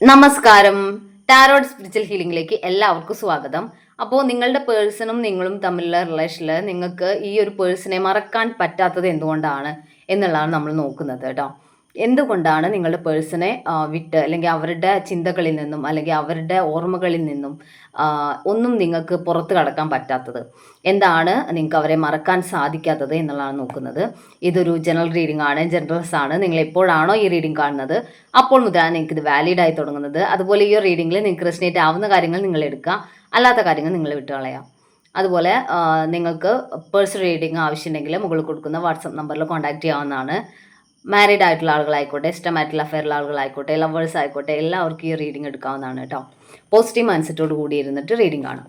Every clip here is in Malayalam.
നമസ്കാരം. ടാരോഡ് സ്പിരിച്വൽ ഹീലിംഗിലേക്ക് എല്ലാവർക്കും സ്വാഗതം. അപ്പോൾ നിങ്ങളുടെ പേഴ്സണും നിങ്ങളും തമ്മിലുള്ള റിലേഷനിൽ നിങ്ങൾക്ക് ഈ ഒരു പേഴ്സണെ മറക്കാൻ പറ്റാത്തത് എന്തുകൊണ്ടാണ് എന്നുള്ളതാണ് നമ്മൾ നോക്കുന്നത് കേട്ടോ എന്തുകൊണ്ടാണ് നിങ്ങളുടെ പേഴ്സണെ വിട്ട് അല്ലെങ്കിൽ അവരുടെ ചിന്തകളിൽ നിന്നും അല്ലെങ്കിൽ അവരുടെ ഓർമ്മകളിൽ നിന്നും ഒന്നും നിങ്ങൾക്ക് പുറത്ത് കടക്കാൻ പറ്റാത്തത്? എന്താണ് നിങ്ങൾക്ക് അവരെ മറക്കാൻ സാധിക്കാത്തത് എന്നുള്ളതാണ് നോക്കുന്നത്. ഇതൊരു ജനറൽ റീഡിംഗ് ആണ്. ജനറൽസ് ആണ്. നിങ്ങൾ എപ്പോഴാണോ ഈ റീഡിംഗ് കാണുന്നത് അപ്പോൾ മുതലാണ് നിങ്ങൾക്ക് ഇത് വാലിഡ് ആയി തുടങ്ങുന്നത്. അതുപോലെ ഈ റീഡിംഗിൽ നിങ്ങൾക്ക് റെസിനേറ്റ് ആവുന്ന കാര്യങ്ങൾ നിങ്ങൾ എടുക്കുക. അല്ലാത്ത കാര്യങ്ങൾ നിങ്ങൾ വിട്ടുകളയാം അതുപോലെ നിങ്ങൾക്ക് പേഴ്സണൽ റീഡിംഗ് ആവശ്യമുണ്ടെങ്കിൽ മുകളിൽ കൊടുക്കുന്ന വാട്സപ്പ് നമ്പറിൽ കോൺടാക്റ്റ് ചെയ്യാവുന്നതാണ്. മാരീഡ് ആയിട്ടുള്ള ആളുകളായിക്കോട്ടെ ഇഷ്ടമായിട്ടുള്ള അഫെയറുള്ള ആളുകളായിക്കോട്ടെ ലവേഴ്സ് ആയിക്കോട്ടെ എല്ലാവർക്കും ഈ റീഡിംഗ് എടുക്കാവുന്നതാണ് കേട്ടോ പോസിറ്റീവ് മൈൻഡ്സെറ്റോട് കൂടി ഇരുന്നിട്ട് റീഡിംഗ് കാണാം.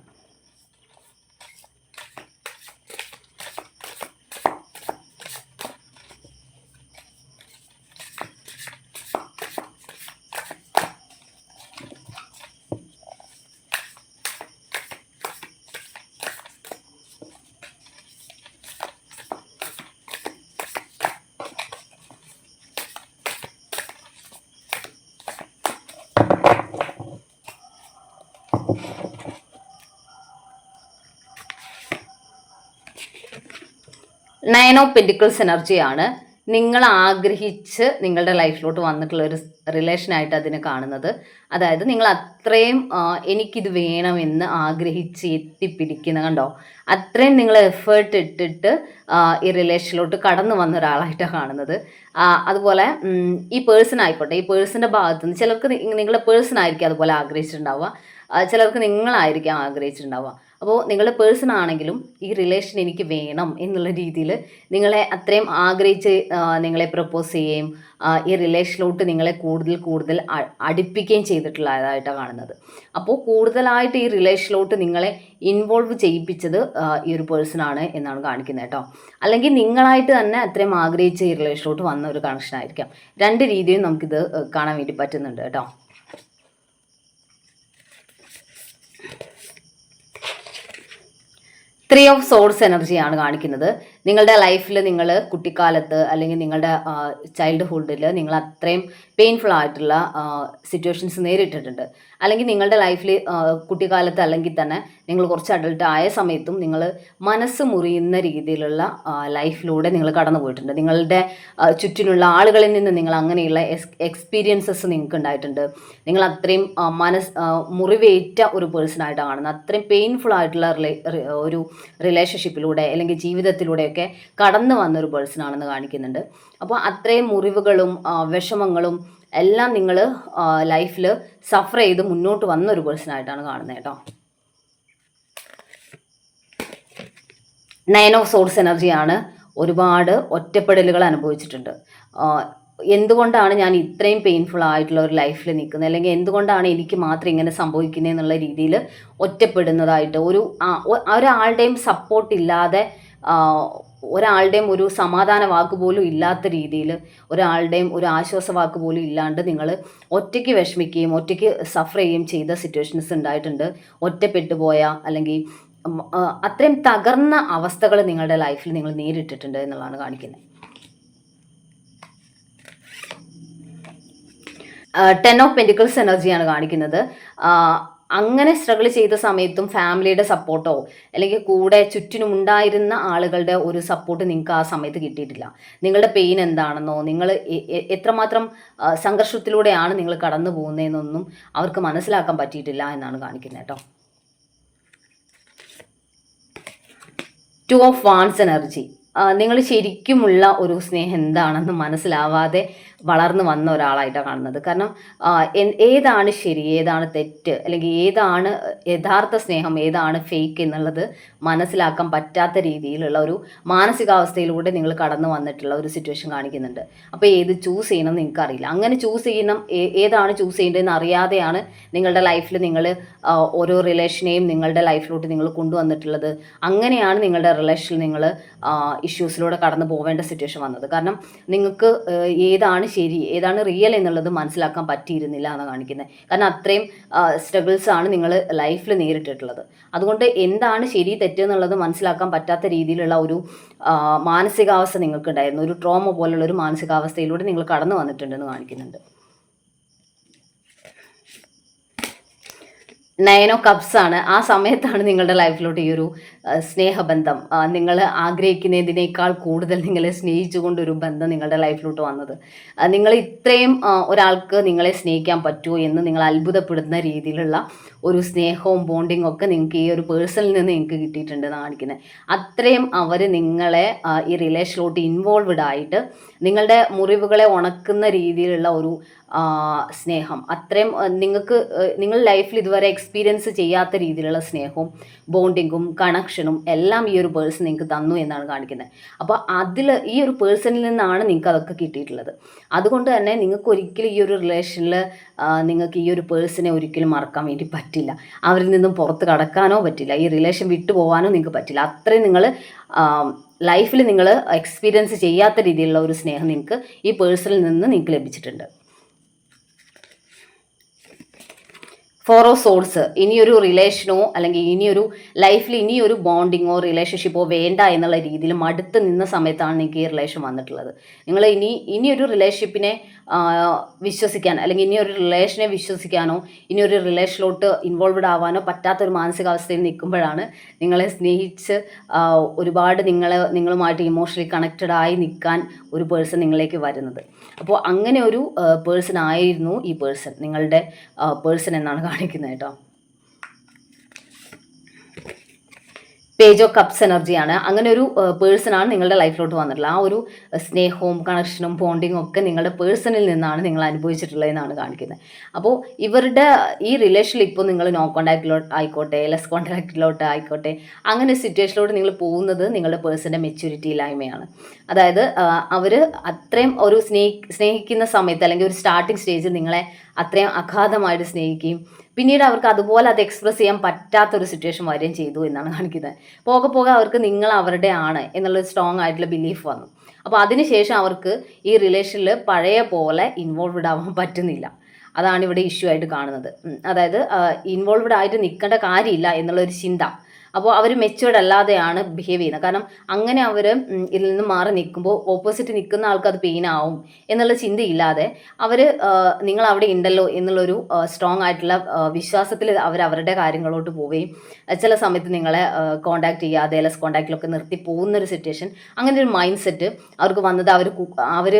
നയൻ ഓഫ് പെന്റിക്കിൾസ് എനർജിയാണ് നിങ്ങൾ ആഗ്രഹിച്ച് നിങ്ങളുടെ ലൈഫിലോട്ട് വന്നിട്ടുള്ള ഒരു റിലേഷനായിട്ട് അതിനെ കാണുന്നത്. അതായത് നിങ്ങൾ അത്രയും എനിക്കിത് വേണമെന്ന് ആഗ്രഹിച്ച് എത്തിപ്പിടിക്കുന്ന കണ്ടോ? അത്രയും നിങ്ങൾ എഫേർട്ട് ഇട്ടിട്ട് ഈ റിലേഷനിലോട്ട് കടന്നു വന്ന ഒരാളായിട്ടാണ് കാണുന്നത്. അതുപോലെ ഈ പേഴ്സൺ ആയിക്കോട്ടെ ഈ പേഴ്സന്റെ ഭാഗത്ത് നിന്ന് ചിലർക്ക് നിങ്ങളുടെ പേഴ്സൺ ആയിരിക്കും അതുപോലെ ആഗ്രഹിച്ചിട്ടുണ്ടാവുക. ചിലർക്ക് നിങ്ങളായിരിക്കാം ആഗ്രഹിച്ചിട്ടുണ്ടാവുക. അപ്പോൾ നിങ്ങൾ പേഴ്സൺ ആണെങ്കിലും ഈ റിലേഷൻ എനിക്ക് വേണം എന്നുള്ള രീതിയിൽ നിങ്ങളെ അത്രയും ആഗ്രഹിച്ച് നിങ്ങളെ പ്രപ്പോസ് ചെയ്യുകയും ഈ റിലേഷനിലോട്ട് നിങ്ങളെ കൂടുതൽ കൂടുതൽ അടുപ്പിക്കുകയും ചെയ്തിട്ടുള്ളതായിട്ടാണ് കാണുന്നത്. അപ്പോൾ കൂടുതലായിട്ട് ഈ റിലേഷനിലോട്ട് നിങ്ങളെ ഇൻവോൾവ് ചെയ്യിപ്പിച്ചത് ഈ ഒരു പേഴ്സൺ ആണ് എന്നാണ് കാണിക്കുന്നത് കേട്ടോ. അല്ലെങ്കിൽ നിങ്ങളായിട്ട് തന്നെ അത്രയും ആഗ്രഹിച്ച് ഈ റിലേഷനിലോട്ട് വന്ന ഒരു കണക്ഷൻ ആയിരിക്കാം. രണ്ട് രീതിയും നമുക്കിത് കാണാൻ വേണ്ടി പറ്റുന്നുണ്ട് കേട്ടോ. ത്രീ ഓഫ് സോഴ്സ് എനർജിയാണ് കാണിക്കുന്നത്. നിങ്ങളുടെ ലൈഫിൽ നിങ്ങൾ കുട്ടിക്കാലത്ത് അല്ലെങ്കിൽ നിങ്ങളുടെ ചൈൽഡ്ഹുഡിൽ നിങ്ങൾ അത്രയും പെയിൻഫുൾ ആയിട്ടുള്ള സിറ്റുവേഷൻസ് നേരിട്ടിട്ടുണ്ട്. അല്ലെങ്കിൽ നിങ്ങളുടെ ലൈഫിൽ കുട്ടിക്കാലത്ത് അല്ലെങ്കിൽ തന്നെ നിങ്ങൾ കുറച്ച് അഡൾട്ട് ആയ സമയത്തും നിങ്ങൾ മനസ്സ് മുറിയുന്ന രീതിയിലുള്ള ലൈഫിലൂടെ നിങ്ങൾ കടന്നു പോയിട്ടുണ്ട്. നിങ്ങളുടെ ചുറ്റിനുള്ള ആളുകളിൽ നിന്ന് നിങ്ങൾ അങ്ങനെയുള്ള എക്സ്പീരിയൻസസ് നിങ്ങൾക്ക് ഉണ്ടായിട്ടുണ്ട്. നിങ്ങൾ അത്രയും മനസ്സ് മനസ് മുറിവേറ്റ ഒരു പേഴ്സണായിട്ട് കാണുന്നത് അത്രയും പെയിൻഫുൾ ആയിട്ടുള്ള ഒരു റിലേഷൻഷിപ്പിലൂടെ അല്ലെങ്കിൽ ജീവിതത്തിലൂടെയൊക്കെ കടന്നു വന്ന ഒരു പേഴ്സണാണെന്ന് കാണിക്കുന്നുണ്ട്. അപ്പോൾ അത്രയും മുറിവുകളും വിഷമങ്ങളും എല്ലാം നിങ്ങൾ ലൈഫിൽ സഫർ ചെയ്ത് മുന്നോട്ട് വന്ന ഒരു പേഴ്സണായിട്ടാണ് കാണുന്നത് കേട്ടോ. നയൻ ഓഫ് സോഴ്സ് എനർജിയാണ് ഒരുപാട് ഒറ്റപ്പെടലുകൾ അനുഭവിച്ചിട്ടുണ്ട്. എന്തുകൊണ്ടാണ് ഞാൻ ഇത്രയും പെയിൻഫുൾ ആയിട്ടുള്ള ഒരു ലൈഫിൽ നിൽക്കുന്നത് അല്ലെങ്കിൽ എന്തുകൊണ്ടാണ് എനിക്ക് മാത്രം ഇങ്ങനെ സംഭവിക്കുന്നത് എന്നുള്ള രീതിയിൽ ഒറ്റപ്പെടുന്നതായിട്ട് ഒരു ഒരാളുടെയും സപ്പോർട്ട് ഇല്ലാതെ ഒരാളുടെയും ഒരു സമാധാന വാക്ക് പോലും ഇല്ലാത്ത രീതിയിൽ ഒരാളുടെയും ഒരു ആശ്വാസ വാക്ക് പോലും ഇല്ലാണ്ട് നിങ്ങൾ ഒറ്റയ്ക്ക് വിഷമിക്കുകയും ഒറ്റയ്ക്ക് സഫർ ചെയ്യുകയും ചെയ്ത സിറ്റുവേഷൻസ് ഉണ്ടായിട്ടുണ്ട്. ഒറ്റപ്പെട്ടു പോയ അല്ലെങ്കിൽ അത്രയും തകർന്ന അവസ്ഥകൾ നിങ്ങളുടെ ലൈഫിൽ നിങ്ങൾ നേരിട്ടിട്ടുണ്ട് എന്നുള്ളതാണ് കാണിക്കുന്നത്. ടെൻ ഓഫ് പെന്റിക്കിൾസ് എനർജിയാണ് കാണിക്കുന്നത്. അങ്ങനെ സ്ട്രഗിൾ ചെയ്ത സമയത്തും ഫാമിലിയുടെ സപ്പോർട്ടോ അല്ലെങ്കിൽ കൂടെ ചുറ്റിനും ഉണ്ടായിരുന്ന ആളുകളുടെ ഒരു സപ്പോർട്ട് നിങ്ങൾക്ക് ആ സമയത്ത് കിട്ടിയിട്ടില്ല. നിങ്ങളുടെ പെയിൻ എന്താണെന്നോ നിങ്ങൾ എത്രമാത്രം സംഘർഷത്തിലൂടെയാണ് നിങ്ങൾ കടന്നു പോകുന്നതെന്നൊന്നും അവർക്ക് മനസ്സിലാക്കാൻ പറ്റിയിട്ടില്ല എന്നാണ് കാണിക്കുന്നത് കേട്ടോ. ടു ഓഫ് വാൺസ് എനർജി നിങ്ങൾ ശരിക്കുമുള്ള ഒരു സ്നേഹം എന്താണെന്ന് മനസ്സിലാവാതെ വളർന്നു വന്ന ഒരാളായിട്ടാണ് കാണുന്നത്. കാരണം ഏതാണ് ശരി ഏതാണ് തെറ്റ് അല്ലെങ്കിൽ ഏതാണ് യഥാർത്ഥ സ്നേഹം ഏതാണ് ഫേക്ക് എന്നുള്ളത് മനസ്സിലാക്കാൻ പറ്റാത്ത രീതിയിലുള്ള ഒരു മാനസികാവസ്ഥയിലൂടെ നിങ്ങൾ കടന്നു വന്നിട്ടുള്ള ഒരു സിറ്റുവേഷൻ കാണിക്കുന്നുണ്ട്. അപ്പോൾ ഏത് ചൂസ് ചെയ്യണം നിങ്ങൾക്കറിയില്ല. അങ്ങനെ ചൂസ് ചെയ്യണം ഏതാണ് ചൂസ് ചെയ്യേണ്ടതെന്ന് അറിയാതെയാണ് നിങ്ങളുടെ ലൈഫിൽ നിങ്ങൾ ഓരോ റിലേഷനെയും നിങ്ങളുടെ ലൈഫിലോട്ട് നിങ്ങൾ കൊണ്ടുവന്നിട്ടുള്ളത്. അങ്ങനെയാണ് നിങ്ങളുടെ റിലേഷനിൽ നിങ്ങൾ ഇഷ്യൂസിലൂടെ കടന്നു പോവേണ്ട സിറ്റുവേഷൻ വന്നത്. കാരണം നിങ്ങൾക്ക് ഏതാണ് ശരി ഏതാണ് റിയൽ എന്നുള്ളത് മനസ്സിലാക്കാൻ പറ്റിയിരുന്നില്ല എന്നാണ് കാണിക്കുന്നത്. കാരണം അത്രയും സ്ട്രഗിൾസ് ആണ് നിങ്ങൾ ലൈഫിൽ നേരിട്ടിട്ടുള്ളത്. അതുകൊണ്ട് എന്താണ് ശരി തെറ്റ് എന്നുള്ളത് മനസ്സിലാക്കാൻ പറ്റാത്ത രീതിയിലുള്ള ഒരു മാനസികാവസ്ഥ നിങ്ങൾക്കുണ്ടായിരുന്നു. ഒരു ട്രോമ പോലുള്ള ഒരു മാനസികാവസ്ഥയിലൂടെ നിങ്ങൾ കടന്നു വന്നിട്ടുണ്ടെന്ന് കാണിക്കുന്നുണ്ട്. നയൻ ഓ കപ്സ് ആണ്. ആ സമയത്താണ് നിങ്ങളുടെ ലൈഫിലോട്ട് ഈ ഒരു സ്നേഹബന്ധം. നിങ്ങൾ ആഗ്രഹിക്കുന്നതിനേക്കാൾ കൂടുതൽ നിങ്ങളെ സ്നേഹിച്ചുകൊണ്ട് ഒരു ബന്ധം നിങ്ങളുടെ ലൈഫിലോട്ട് വന്നത്. നിങ്ങൾ ഇത്രയും ഒരാൾക്ക് നിങ്ങളെ സ്നേഹിക്കാൻ പറ്റുമോ എന്ന് നിങ്ങൾ അത്ഭുതപ്പെടുന്ന രീതിയിലുള്ള ഒരു സ്നേഹവും ബോണ്ടിങ്ങും ഒക്കെ നിങ്ങൾക്ക് ഈ ഒരു പേഴ്സണിൽ നിന്ന് നിങ്ങൾക്ക് കിട്ടിയിട്ടുണ്ട് കാണിക്കുന്നത്. അത്രയും അവർ നിങ്ങളെ ഈ റിലേഷനിലോട്ട് ഇൻവോൾവ്ഡ് ആയിട്ട് നിങ്ങളുടെ മുറിവുകളെ ഉണക്കുന്ന രീതിയിലുള്ള ഒരു സ്നേഹം. അത്രയും നിങ്ങൾക്ക് നിങ്ങൾ ലൈഫിൽ ഇതുവരെ എക്സ്പീരിയൻസ് ചെയ്യാത്ത രീതിയിലുള്ള സ്നേഹവും ബോണ്ടിങ്ങും കണക്ഷനും എല്ലാം ഈ ഒരു പേഴ്സൺ നിങ്ങൾക്ക് തന്നു എന്നാണ് കാണിക്കുന്നത്. അപ്പോൾ അതിൽ ഈ ഒരു പേഴ്സണിൽ നിന്നാണ് നിങ്ങൾക്ക് അതൊക്കെ കിട്ടിയിട്ടുള്ളത്. അതുകൊണ്ട് തന്നെ നിങ്ങൾക്ക് ഒരിക്കലും ഈ ഒരു റിലേഷനിൽ നിങ്ങൾക്ക് ഈ ഒരു പേഴ്സണെ ഒരിക്കലും മറക്കാൻ വേണ്ടി പറ്റില്ല. അവരിൽ നിന്നും പുറത്ത് കടക്കാനോ പറ്റില്ല. ഈ റിലേഷൻ വിട്ടുപോകാനോ നിങ്ങൾക്ക് പറ്റില്ല. അത്രയും നിങ്ങൾ ലൈഫിൽ നിങ്ങൾ എക്സ്പീരിയൻസ് ചെയ്യാത്ത രീതിയിലുള്ള ഒരു സ്നേഹം നിങ്ങൾക്ക് ഈ പേഴ്സണിൽ നിന്ന് നിങ്ങൾക്ക് ലഭിച്ചിട്ടുണ്ട്. ഫോർ ഓ സോൾസ് ഇനിയൊരു റിലേഷനോ അല്ലെങ്കിൽ ഇനിയൊരു ലൈഫിൽ ഇനിയൊരു ബോണ്ടിങ്ങോ റിലേഷൻഷിപ്പോ വേണ്ട എന്നുള്ള രീതിയിൽ മടുത്ത് നിന്ന സമയത്താണ് നിങ്ങൾക്ക് ഈ റിലേഷൻ വന്നിട്ടുള്ളത്. നിങ്ങൾ ഇനി ഇനിയൊരു റിലേഷൻഷിപ്പിനെ വിശ്വസിക്കാൻ അല്ലെങ്കിൽ ഇനിയൊരു റിലേഷനെ വിശ്വസിക്കാനോ ഇനിയൊരു റിലേഷനിലോട്ട് ഇൻവോൾവ്ഡ് ആവാനോ പറ്റാത്തൊരു മാനസികാവസ്ഥയിൽ നിൽക്കുമ്പോഴാണ് നിങ്ങളെ സ്നേഹിച്ച് ഒരുപാട് നിങ്ങളെ നിങ്ങളുമായിട്ട് ഇമോഷണലി കണക്റ്റഡ് ആയി നിൽക്കാൻ ഒരു പേഴ്സൺ നിങ്ങളിലേക്ക് വരുന്നത്. അപ്പോൾ അങ്ങനെ ഒരു പേഴ്സൺ ആയിരുന്നു ഈ പേഴ്സൺ. നിങ്ങളുടെ പേഴ്സൺ എന്നാണ് കാണിക്കുന്നത് കേട്ടോ. പേജ് ഓഫ് കപ്സ് എനർജിയാണ് അങ്ങനെ ഒരു പേഴ്സൺ ആണ് നിങ്ങളുടെ ലൈഫിലോട്ട് വന്നിട്ടുള്ളത്. ആ ഒരു സ്നേഹവും കണക്ഷനും ബോണ്ടിങ്ങും ഒക്കെ നിങ്ങളുടെ പേഴ്സണിൽ നിന്നാണ് നിങ്ങൾ അനുഭവിച്ചിട്ടുള്ളത് എന്നാണ് കാണിക്കുന്നത്. അപ്പോൾ ഇവരുടെ ഈ റിലേഷനിൽ ഇപ്പോൾ നിങ്ങൾ നോ കോൺടാക്റ്റിലോട്ട് ആയിക്കോട്ടെ ലെസ് കോൺടാക്റ്റിലോട്ട് ആയിക്കോട്ടെ അങ്ങനെ സിറ്റുവേഷനിലോട്ട് നിങ്ങൾ പോകുന്നത് നിങ്ങളുടെ പേഴ്സന്റെ മെച്യൂരിറ്റി ഇല്ലായ്മയാണ്. അതായത് അവർ അത്രയും ഒരു സ്നേഹി സ്നേഹിക്കുന്ന സമയത്ത് അല്ലെങ്കിൽ ഒരു സ്റ്റാർട്ടിംഗ് സ്റ്റേജിൽ നിങ്ങളെ അത്രയും അഗാധമായിട്ട് സ്നേഹിക്കുകയും പിന്നീട് അവർക്ക് അതുപോലെ അത് എക്സ്പ്രസ് ചെയ്യാൻ പറ്റാത്തൊരു സിറ്റുവേഷൻ വരികയും ചെയ്തു എന്നാണ് കാണിക്കുന്നത്. പോകെ പോകെ അവർക്ക് നിങ്ങൾ അവരുടെ ആണ് എന്നുള്ള സ്ട്രോങ് ആയിട്ടുള്ള ബിലീഫ് വന്നു. അപ്പോൾ അതിനുശേഷം അവർക്ക് ഈ റിലേഷനിൽ പഴയ പോലെ ഇൻവോൾവ്ഡ് ആവാൻ പറ്റുന്നില്ല. അതാണ് ഇവിടെ ഇഷ്യൂ ആയിട്ട് കാണുന്നത്. അതായത് ഇൻവോൾവ്ഡ് ആയിട്ട് നിൽക്കേണ്ട കാര്യമില്ല എന്നുള്ളൊരു ചിന്ത അപ്പോൾ അവർ മെച്ചുവേർഡ് അല്ലാതെയാണ് ബിഹേവ് ചെയ്യുന്നത്. കാരണം അങ്ങനെ അവർ ഇതിൽ നിന്ന് മാറി നിൽക്കുമ്പോൾ ഓപ്പോസിറ്റ് നിൽക്കുന്ന ആൾക്ക് അത് പെയിൻ ആവും എന്നുള്ള ചിന്തയില്ലാതെ അവർ നിങ്ങൾ അവിടെ ഉണ്ടല്ലോ എന്നുള്ളൊരു സ്ട്രോങ് ആയിട്ടുള്ള വിശ്വാസത്തിൽ അവർ അവരുടെ കാര്യങ്ങളോട്ട് പോവുകയും ചില സമയത്ത് നിങ്ങളെ കോണ്ടാക്ട് ചെയ്യാതെ ലെസ് കോണ്ടാക്റ്റിലൊക്കെ നിർത്തി പോകുന്ന ഒരു സിറ്റുവേഷൻ അങ്ങനെ ഒരു മൈൻഡ് സെറ്റ് അവർക്ക് വന്നത് അവർ അവർ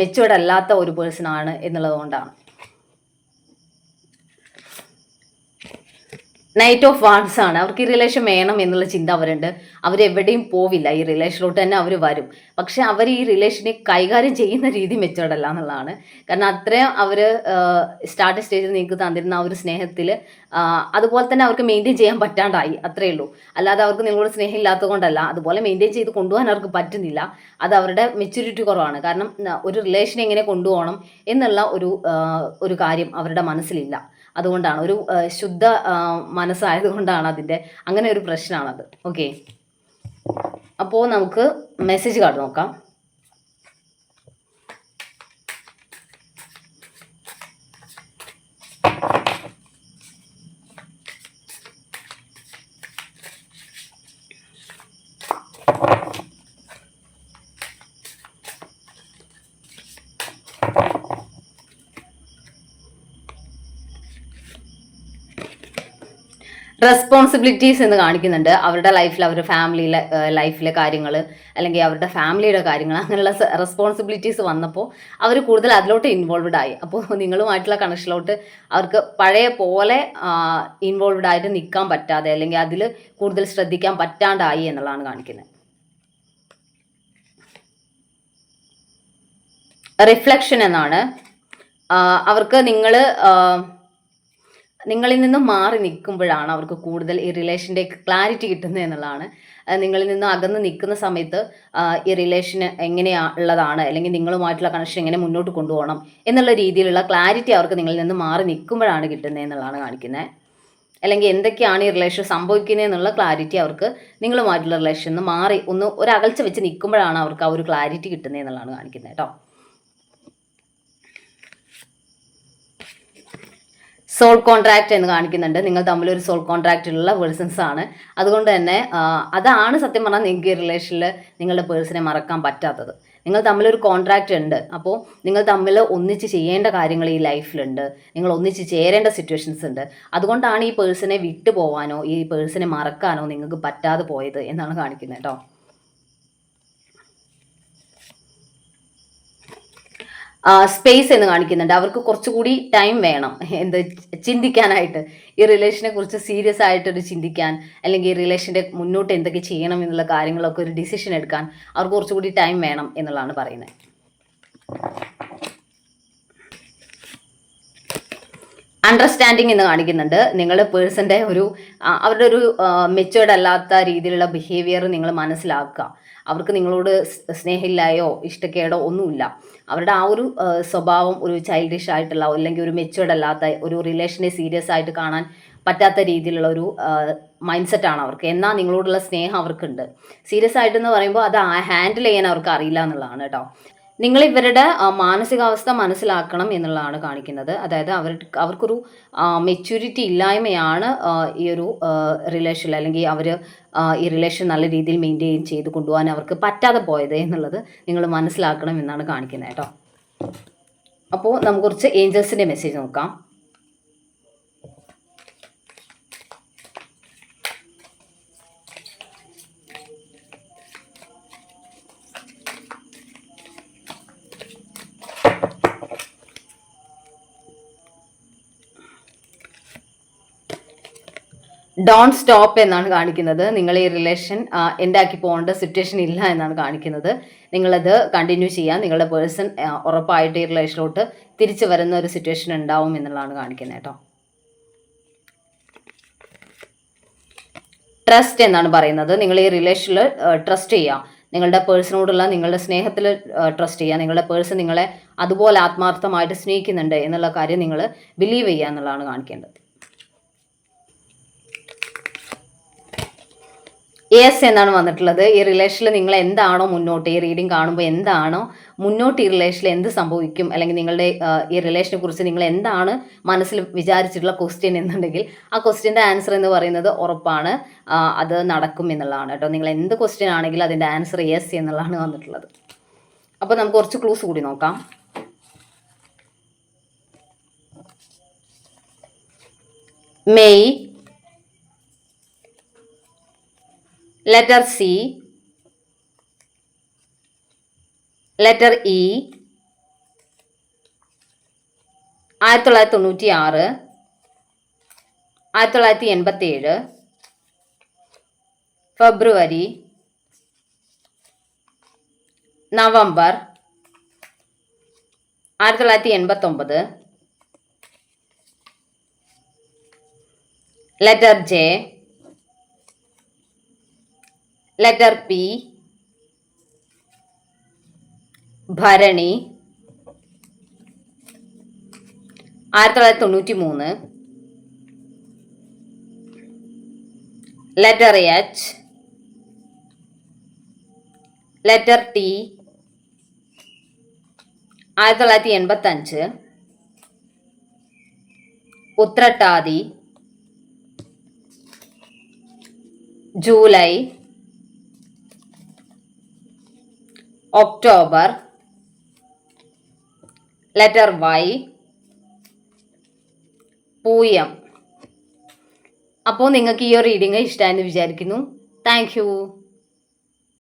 മെച്ചുവേർഡ് അല്ലാത്ത ഒരു പേഴ്സൺ ആണ് എന്നുള്ളത് കൊണ്ടാണ്. നൈറ്റ് ഓഫ് വാൺസ് ആണ്. അവർക്ക് ഈ റിലേഷൻ വേണം എന്നുള്ള ചിന്ത അവരുണ്ട്. അവരെവിടെയും പോവില്ല. ഈ റിലേഷനിലോട്ട് തന്നെ അവർ വരും. പക്ഷെ അവർ ഈ റിലേഷനെ കൈകാര്യം ചെയ്യുന്ന രീതി മെച്ചോർഡല്ല എന്നുള്ളതാണ്. കാരണം അത്രയും അവർ സ്റ്റാർട്ട് സ്റ്റേജിൽ നിങ്ങൾക്ക് തന്നിരുന്ന ആ ഒരു സ്നേഹത്തിൽ അതുപോലെ തന്നെ അവർക്ക് മെയിന്റെയിൻ ചെയ്യാൻ പറ്റാണ്ടായി അത്രേ ഉള്ളൂ. അല്ലാതെ അവർക്ക് നിങ്ങളോട് സ്നേഹം ഇല്ലാത്തത് കൊണ്ടല്ല അതുപോലെ മെയിന്റെയിൻ ചെയ്ത് കൊണ്ടുപോകാൻ അവർക്ക് പറ്റുന്നില്ല. അത് അവരുടെ മെച്യൂരിറ്റി കുറവാണ്. കാരണം ഒരു റിലേഷൻ എങ്ങനെ കൊണ്ടുപോകണം എന്നുള്ള ഒരു ഒരു കാര്യം അവരുടെ മനസ്സിലില്ല. അതുകൊണ്ടാണ്. ഒരു ശുദ്ധ മനസ്സായതുകൊണ്ടാണ് അതിന്റെ അങ്ങനെ ഒരു പ്രശ്നമാണത്. ഓക്കെ അപ്പോൾ നമുക്ക് മെസ്സേജ് കാർഡ് നോക്കാം. റെസ്പോൺസിബിലിറ്റീസ് എന്ന് കാണിക്കുന്നുണ്ട്. അവരുടെ ലൈഫിൽ അവരുടെ ഫാമിലിയിലെ ലൈഫിലെ കാര്യങ്ങൾ അല്ലെങ്കിൽ അവരുടെ ഫാമിലിയുടെ കാര്യങ്ങൾ അങ്ങനെയുള്ള റെസ്പോൺസിബിലിറ്റീസ് വന്നപ്പോൾ അവർ കൂടുതൽ അതിലോട്ട് ഇൻവോൾവ്ഡ് ആയി. അപ്പോൾ നിങ്ങളുമായിട്ടുള്ള കണക്ഷനിലോട്ട് അവർക്ക് പഴയ പോലെ ഇൻവോൾവ്ഡ് ആയിട്ട് നിൽക്കാൻ പറ്റാതെ അല്ലെങ്കിൽ അതിൽ കൂടുതൽ ശ്രദ്ധിക്കാൻ പറ്റാണ്ടായി എന്നുള്ളതാണ് കാണിക്കുന്നത്. റിഫ്ലക്ഷൻ എന്നാണ്. അവർക്ക് നിങ്ങൾ നിങ്ങളിൽ നിന്നും മാറി നിൽക്കുമ്പോഴാണ് അവർക്ക് കൂടുതൽ ഈ റിലേഷന്റെ ക്ലാരിറ്റി കിട്ടുന്നത് എന്നുള്ളതാണ്. നിങ്ങളിൽ നിന്നും അകന്ന് നിൽക്കുന്ന സമയത്ത് ഈ റിലേഷൻ എങ്ങനെയാ ഉള്ളതാണ് അല്ലെങ്കിൽ നിങ്ങളുമായിട്ടുള്ള കണക്ഷൻ എങ്ങനെ മുന്നോട്ട് കൊണ്ടുപോകണം എന്നുള്ള രീതിയിലുള്ള ക്ലാരിറ്റി അവർക്ക് നിങ്ങളിൽ നിന്ന് മാറി നിൽക്കുമ്പോഴാണ് കിട്ടുന്നത് എന്നുള്ളതാണ് കാണിക്കുന്നത്. അല്ലെങ്കിൽ എന്തൊക്കെയാണ് ഈ റിലേഷൻ സംഭവിക്കുന്നത് എന്നുള്ള ക്ലാരിറ്റി അവർക്ക് നിങ്ങളുമായിട്ടുള്ള റിലേഷൻ നിന്ന് മാറി ഒന്ന് ഒരു അകൽച്ച വെച്ച് നിൽക്കുമ്പോഴാണ് അവർക്ക് ആ ഒരു ക്ലാരിറ്റി കിട്ടുന്നത് എന്നുള്ളതാണ് കാണിക്കുന്നത് കേട്ടോ. സോൾ കോൺട്രാക്ട് എന്ന് കാണിക്കുന്നുണ്ട്. നിങ്ങൾ തമ്മിൽ ഒരു സോൾ കോൺട്രാക്റ്റിലുള്ള പേഴ്സൺസ് ആണ്. അതുകൊണ്ട് തന്നെ അതാണ് സത്യം പറഞ്ഞാൽ നിങ്ങൾക്ക് ഈ റിലേഷനിൽ നിങ്ങളുടെ പേഴ്സണെ മറക്കാൻ പറ്റാത്തത്. നിങ്ങൾ തമ്മിലൊരു കോൺട്രാക്റ്റ് ഉണ്ട്. അപ്പോൾ നിങ്ങൾ തമ്മിൽ ഒന്നിച്ച് ചെയ്യേണ്ട കാര്യങ്ങൾ ഈ ലൈഫിലുണ്ട് നിങ്ങൾ ഒന്നിച്ച് ചേരേണ്ട സിറ്റുവേഷൻസ് ഉണ്ട്. അതുകൊണ്ടാണ് ഈ പേഴ്സണെ വിട്ടു പോകാനോ ഈ പേഴ്സണെ മറക്കാനോ നിങ്ങൾക്ക് പറ്റാതെ പോയത് എന്നാണ് കാണിക്കുന്നത് കേട്ടോ. സ്പേസ് എന്ന് കാണിക്കുന്നുണ്ട്. അവർക്ക് കുറച്ചുകൂടി ടൈം വേണം. എന്ത് ചിന്തിക്കാനായിട്ട്. ഈ റിലേഷനെ കുറിച്ച് സീരിയസ് ആയിട്ടൊരു ചിന്തിക്കാൻ അല്ലെങ്കിൽ ഈ റിലേഷന്റെ മുന്നോട്ട് എന്തൊക്കെ ചെയ്യണം എന്നുള്ള കാര്യങ്ങളൊക്കെ ഒരു ഡിസിഷൻ എടുക്കാൻ അവർക്ക് കുറച്ചുകൂടി ടൈം വേണം എന്നുള്ളതാണ് പറയുന്നത്. അണ്ടർസ്റ്റാൻഡിങ് എന്ന് കാണിക്കുന്നുണ്ട്. നിങ്ങൾ പേഴ്സന്റെ ഒരു അവരുടെ ഒരു മെച്ചുവേർഡ് അല്ലാത്ത രീതിയിലുള്ള ബിഹേവിയർ നിങ്ങൾ മനസ്സിലാക്കുക. അവർക്ക് നിങ്ങളോട് സ്നേഹമില്ലായോ ഇഷ്ടക്കേടോ ഒന്നുമില്ല. അവരുടെ ആ ഒരു സ്വഭാവം ഒരു ചൈൽഡിഷ് ആയിട്ടുള്ള അല്ലെങ്കിൽ ഒരു മെച്ചുവേർഡ് അല്ലാത്ത ഒരു റിലേഷനെ സീരിയസ് ആയിട്ട് കാണാൻ പറ്റാത്ത രീതിയിലുള്ള ഒരു മൈൻഡ് സെറ്റാണ് അവർക്ക്. എന്നാൽ നിങ്ങളോടുള്ള സ്നേഹം അവർക്കുണ്ട്. സീരിയസ് ആയിട്ടെന്ന് പറയുമ്പോൾ അത് ഹാൻഡിൽ ചെയ്യാൻ അവർക്ക് അറിയില്ല എന്നുള്ളതാണ് കേട്ടോ. നിങ്ങൾ ഇവരുടെ മാനസികാവസ്ഥ മനസ്സിലാക്കണം എന്നുള്ളതാണ് കാണിക്കുന്നത്. അതായത് അവർ അവർക്കൊരു മെച്യൂരിറ്റി ഇല്ലായ്മയാണ് ഈ ഒരു റിലേഷനിൽ അല്ലെങ്കിൽ അവർ ഈ റിലേഷൻ നല്ല രീതിയിൽ മെയിന്റെയിൻ ചെയ്ത് കൊണ്ടുപോകാൻ അവർക്ക് പറ്റാതെ പോയത് എന്നുള്ളത് നിങ്ങൾ മനസ്സിലാക്കണം എന്നാണ് കാണിക്കുന്നത് കേട്ടോ. അപ്പോൾ നമുക്ക് കുറച്ച് ഏഞ്ചൽസിന്റെ മെസ്സേജ് നോക്കാം. ഡോൺ സ്റ്റോപ്പ് എന്നാണ് കാണിക്കുന്നത്. നിങ്ങൾ ഈ റിലേഷൻ എൻഡാക്കി പോകേണ്ട സിറ്റുവേഷൻ ഇല്ല എന്നാണ് കാണിക്കുന്നത്. നിങ്ങളത് കണ്ടിന്യൂ ചെയ്യാം. നിങ്ങളുടെ പേഴ്സൺ ഉറപ്പായിട്ട് ഈ റിലേഷനിലോട്ട് തിരിച്ചു വരുന്ന ഒരു സിറ്റുവേഷൻ ഉണ്ടാവും എന്നുള്ളതാണ് കാണിക്കുന്നത് കേട്ടോ. ട്രസ്റ്റ് എന്നാണ് പറയുന്നത്. നിങ്ങൾ ഈ റിലേഷനിൽ ട്രസ്റ്റ് ചെയ്യുക നിങ്ങളുടെ പേഴ്സണോടുള്ള നിങ്ങളുടെ സ്നേഹത്തിൽ ട്രസ്റ്റ് ചെയ്യുക നിങ്ങളുടെ പേഴ്സൺ നിങ്ങളെ അതുപോലെ ആത്മാർത്ഥമായിട്ട് സ്നേഹിക്കുന്നുണ്ട് എന്നുള്ള കാര്യം നിങ്ങൾ ബിലീവ് ചെയ്യുക എന്നുള്ളതാണ് കാണിക്കേണ്ടത്. യെസ് എന്നാണ് വന്നിട്ടുള്ളത്. ഈ റിലേഷനിൽ നിങ്ങൾ എന്താണോ മുന്നോട്ട് ഈ റീഡിംഗ് കാണുമ്പോൾ എന്താണോ മുന്നോട്ട് ഈ റിലേഷനിൽ എന്ത് സംഭവിക്കും അല്ലെങ്കിൽ നിങ്ങളുടെ ഈ റിലേഷനെ കുറിച്ച് നിങ്ങൾ എന്താണ് മനസ്സിൽ വിചാരിച്ചിട്ടുള്ള ക്വസ്റ്റ്യൻ എന്നുണ്ടെങ്കിൽ ആ ക്വസ്റ്റ്യന്റെ ആൻസർ എന്ന് പറയുന്നത് ഉറപ്പാണ്. അത് നടക്കും എന്നുള്ളതാണ് കേട്ടോ. നിങ്ങൾ എന്ത് ക്വസ്റ്റ്യൻ ആണെങ്കിലും അതിന്റെ ആൻസർ യെസ് എന്നുള്ളതാണ് വന്നിട്ടുള്ളത്. അപ്പോൾ നമുക്ക് കുറച്ച് ക്ലൂസ് കൂടി നോക്കാം. May letter C, letter E, ആയിരത്തി തൊള്ളായിരത്തി തൊണ്ണൂറ്റി ആറ് ആയിരത്തി തൊള്ളായിരത്തി എൺപത്തി ഏഴ് ഫെബ്രുവരി. നവംബർ. ആയിരത്തി തൊള്ളായിരത്തി എൺപത്തൊമ്പത് ലെറ്റർ ജെ ലെറ്റർ പി ഭരണി. ആയിരത്തി തൊള്ളായിരത്തി തൊണ്ണൂറ്റി മൂന്ന് ലെറ്റർ എച്ച് ലെറ്റർ ടി ആയിരത്തി തൊള്ളായിരത്തി എൺപത്തഞ്ച് ഉത്രട്ടാതി. ജൂലൈ ഒക്ടോബർ ലെറ്റർ വൈ പൂയം. അപ്പോൾ നിങ്ങൾക്ക് ഈ ഒരു റീഡിങ് ഇഷ്ടമായെന്ന് വിചാരിക്കുന്നു. താങ്ക്